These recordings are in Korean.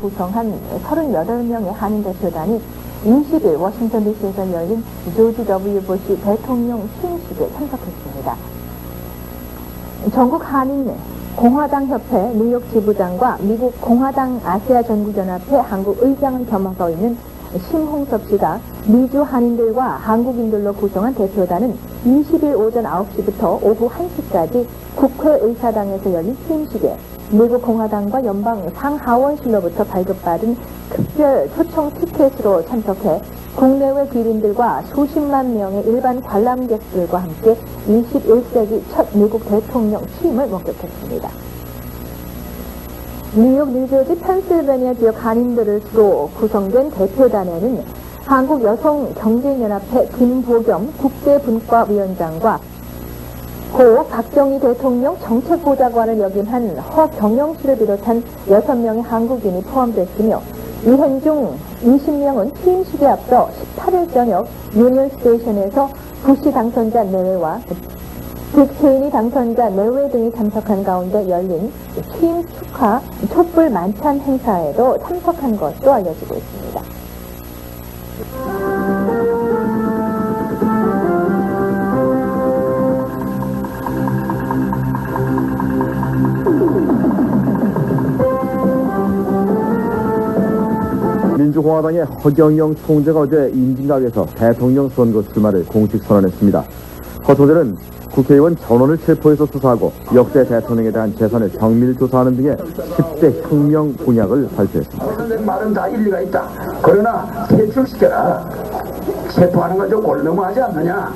구성한 38명의 한인 대표단이 20일 워싱턴 DC에서 열린 조지 W. 부시 대통령 취임식에 참석했습니다. 전국 한인 공화당 협회 뉴욕 지부장과 미국 공화당 아시아 전국연합회 한국 의장을 겸하고 있는 심홍섭 씨가 미주 한인들과 한국인들로 구성한 대표단은 20일 오전 9시부터 오후 1시까지 국회의사당에서 열린 취임식에 미국 공화당과 연방 상하원실로부터 발급받은 특별 초청 티켓으로 참석해 국내외 귀린들과 수십만 명의 일반 관람객들과 함께 21세기 첫 미국 대통령 취임을 목격했습니다. 뉴욕, 뉴저지, 펜실베니아 지역 한인들을 주로 구성된 대표단에는 한국 여성 경제연합회 김보겸 국제분과위원장과 고 박정희 대통령 정책보좌관을 역임 한 허경영 씨를 비롯한 6명의 한국인이 포함됐으며 이행 중 20명은 취임식에 앞서 18일 저녁 유니언 스테이션에서 부시 당선자 내외와 딕 체인이 당선자 내외 등이 참석한 가운데 열린 취임 축하 촛불 만찬 행사에도 참석한 것으로 알려지고 있습니다. 민주공화당의 허경영 총재가 어제 임진각에서 대통령 선거 출마를 공식 선언했습니다. 허 총재는 국회의원 전원을 체포해서 수사하고 역대 대통령에 대한 재산을 정밀 조사하는 등의 10대 혁명 공약을 발표했습니다. 선생 말은 다 일리가 있다. 그러나 퇴출시켜라. 체포하는 건좀 골너무하지 않느냐.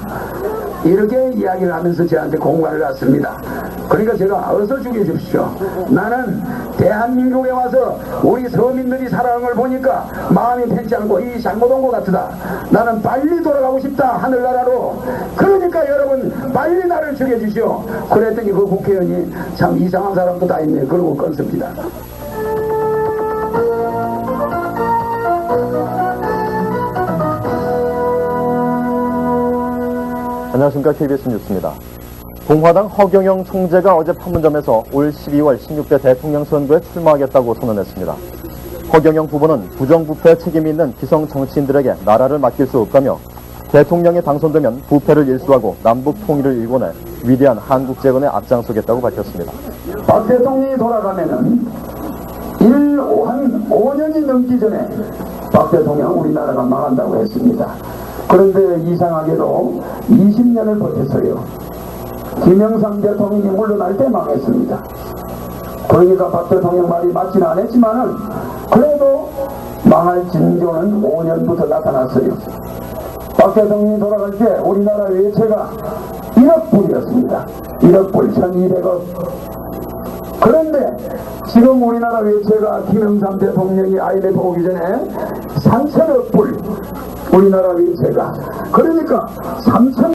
이렇게 이야기를 하면서 저한테 공관을 놨습니다. 그러니까 제가 어서 죽여주십시오. 나는 대한민국에 와서 우리 서민들이 살아가는 걸 보니까 마음이 편치 않고 이것 같다. 나는 빨리 돌아가고 싶다. 하늘나라로. 그러니까 여러분 빨리 나를 죽여주시오. 그랬더니 그 국회의원이 참 이상한 사람도 다 있네. 그러고 끊습니다. 안녕하십니까 KBS 뉴스입니다. 공화당 허경영 총재가 어제 판문점에서 올 12월 16대 대통령 선거에 출마하겠다고 선언했습니다. 허경영 후보는 부정부패 책임이 있는 기성 정치인들에게 나라를 맡길 수 없다며 대통령에 당선되면 부패를 일수하고 남북 통일을 일궈내 위대한 한국 재건에 앞장서겠다고 밝혔습니다. 박 대통령이 돌아가면은 1, 한 5년이 넘기 전에 박 대통령 우리나라가 망한다고 했습니다. 그런데 이상하게도 20년을 버텼어요. 김영삼 대통령이 물러날 때 망했습니다. 그러니까 박 대통령 말이 맞지는 않았지만은 그래도 망할 징조는 5년부터 나타났어요. 박 대통령이 돌아갈 때 우리나라 외채가 1억 불이었습니다. 1억 불, 1200억. 그런데 지금 우리나라 외채가 김영삼 대통령이 IMF 오기 전에 3천억 불 우리나라 외채가 그러니까 3천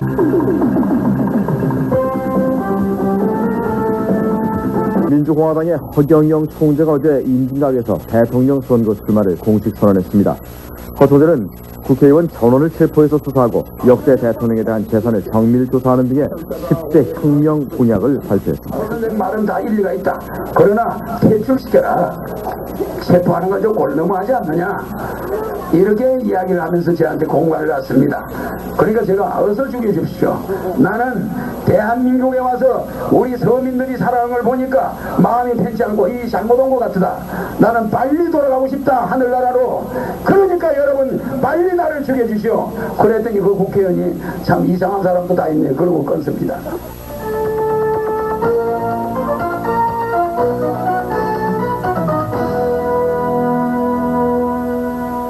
민주공화당의 허경영 총재가 어제 임진각에서 대통령 선거 출마를 공식 선언했습니다. 허 총재는 국회의원 전원을 체포해서 수사하고 역대 대통령에 대한 재산을 정밀 조사하는 등의 10대 혁명 공약을 발표했습니다. 선생 말은 다 일리가 있다. 그러나 퇴출시켜라. 체포하는 건좀 골너무하지 않느냐. 이렇게 이야기를 하면서 저한테 공관을 놨습니다. 그러니까 제가 어서 죽여주십시오. 나는 대한민국에 와서 우리 서민들이 살아가는 걸 보니까 마음이 편치 않고 이것 같다. 나는 빨리 돌아가고 싶다. 하늘나라로. 그러니까 여러분 빨리 나를 죽여주시오. 그랬더니 그 국회의원이 참 이상한 사람도 다 있네. 그러고 끊습니다.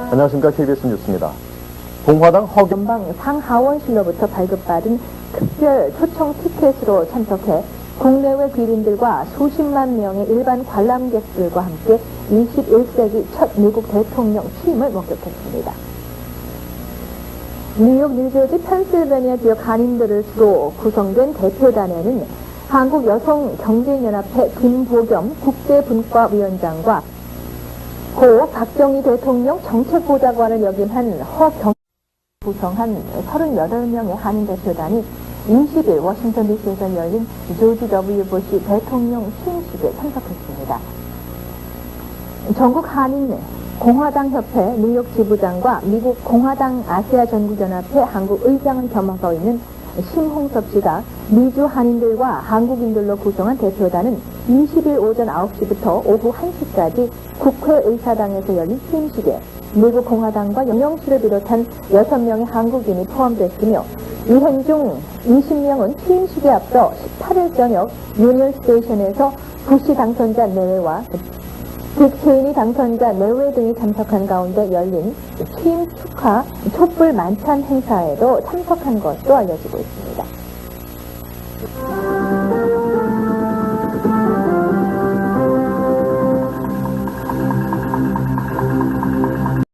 안녕하십니까 KBS 뉴스입니다. 공화당 허경 연방 상하원실로부터 발급받은 특별 초청 티켓으로 참석해 국내외 귀린들과 수십만 명의 일반 관람객들과 함께 21세기 첫 미국 대통령 취임을 목격했습니다. 뉴욕, 뉴저지, 펜실베니아 지역 한인들을 주로 구성된 대표단에는 한국 여성 경제연합회 김보겸 국제분과위원장과 고 박정희 대통령 정책보좌관을 역임 한 허경 구성한 38명의 한인 대표단이 20일 워싱턴 DC에서 열린 조지 W. 부시 대통령 취임식에 참석했습니다. 전국 한인 공화당 협회 뉴욕 지부장과 미국 공화당 아시아 전국연합회 한국 의장을 겸하고 있는 심홍섭 씨가 미주 한인들과 한국인들로 구성한 대표단은 20일 오전 9시부터 오후 1시까지 국회의사당에서 열린 취임식에 미국 공화당과 영영 씨를 비롯한 6명의 한국인이 포함됐으며 이행 중 20명은 취임식에 앞서 18일 저녁 유니언 스테이션에서 부시 당선자 내외와 국회의원이 당선자 내외 등이 참석한 가운데 열린 취임 축하 촛불 만찬 행사에도 참석한 것으로 알려지고 있습니다.